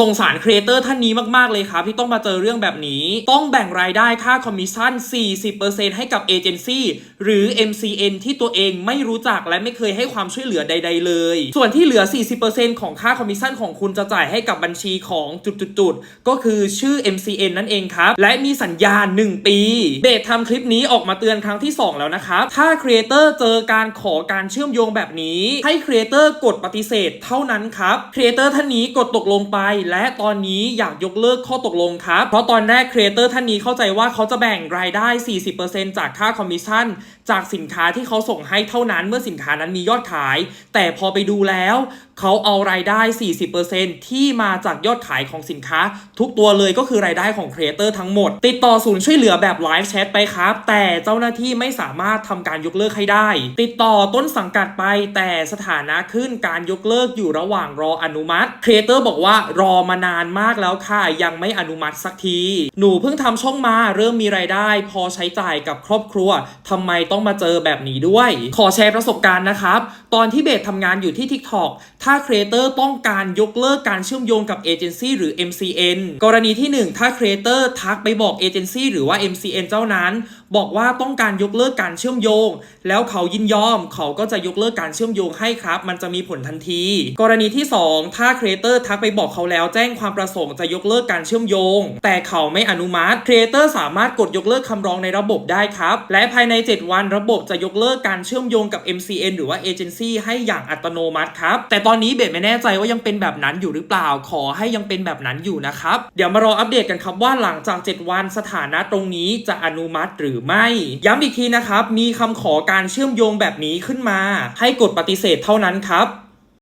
สงสารครีเอเตอร์ท่านนี้มาก ๆ เลยครับที่ต้องมาเจอเรื่องแบบนี้ ต้องแบ่งรายได้ค่าคอมมิชชั่น 40%ให้กับเอเจนซี่หรือ MCN ที่ตัวเองไม่รู้จักและไม่เคยให้ความช่วยเหลือใด ๆ เลย ส่วนที่เหลือ 40%ของค่าคอมมิชชั่นของคุณจะจ่ายให้กับบัญชีของจุดๆ ก็คือชื่อ MCN นั่นเองครับ และมีสัญญา 1 ปี เบสทำคลิปนี้ออกมาเตือนครั้งที่ 2 แล้วนะครับ ถ้าครีเอเตอร์เจอการขอการเชื่อมโยงแบบนี้ ให้ครีเอเตอร์กดปฏิเสธเท่านั้นครับ ครีเอเตอร์ท่านนี้กดตกลงไปและตอนนี้อยากยกเลิกข้อตกลงครับ เพราะตอนแรกครีเอเตอร์ท่านนี้เข้าใจว่าเขาจะแบ่งรายได้ 40%จากค่าคอมมิชชั่น จากสินค้าที่เขาส่งให้เท่านั้นเมื่อสินค้านั้นมียอดขาย แต่พอไปดูแล้วเขาเอารายได้ 40%ที่มาจากยอดขายของสินค้า ทุกตัวเลยก็คือรายได้ของครีเอเตอร์ทั้งหมด ติดต่อศูนย์ช่วยเหลือแบบไลฟ์แชทไปครับ แต่เจ้าหน้าที่ไม่สามารถทำการยกเลิกให้ได้ ติดต่อต้นสังกัดไปแต่สถานะขึ้นการยกเลิกอยู่ระหว่างรออนุมัติครีเอเตอร์บอกว่ารออมานานมากแล้วค่ะ ยังไม่อนุมัติสักที หนูเพิ่งทำช่องมาเริ่มมีรายได้ พอใช้จ่ายกับครอบครัวทำไมต้องมาเจอแบบนี้ด้วย ขอแชร์ประสบการณ์นะครับ ตอนที่เบสทำงานอยู่ที่ TikTok ถ้าครีเอเตอร์ต้องการยกเลิกการเชื่อมโยงกับเอเจนซี่หรือ MCN กรณีที่ 1 ถ้าครีเอเตอร์ทักไปบอกเอเจนซี่หรือว่า MCN เจ้านั้น บอกว่าต้องการยกเลิกการเชื่อมโยง แล้วเขายินยอม เขาก็จะยกเลิกการเชื่อมโยงให้ครับ มันจะมีผลทันที กรณีที่ 2 ถ้าครีเอเตอร์ทักไปบอกเขาแล้วแจ้งความประสงค์จะยกเลิกการเชื่อมโยง แต่เขาไม่อนุมัติครีเอเตอร์สามารถกดยกเลิกคำร้องในระบบได้ครับ และภายใน 7 วันระบบจะยกเลิกการเชื่อมโยงกับ MCN หรือว่าเอเจนซี่ให้อย่างอัตโนมัติครับ แต่ตอนนี้เบสไม่แน่ใจว่ายังเป็นแบบนั้นอยู่หรือเปล่า ขอให้ยังเป็นแบบนั้นอยู่นะครับ เดี๋ยวมารออัปเดตกันครับว่าหลังจาก 7 วันสถานะตรงนี้จะอนุมัติหรือไม่ ย้ำอีกทีนะครับ มีคำขอการเชื่อมโยงแบบนี้ขึ้นมา ให้กดปฏิเสธเท่านั้นครับ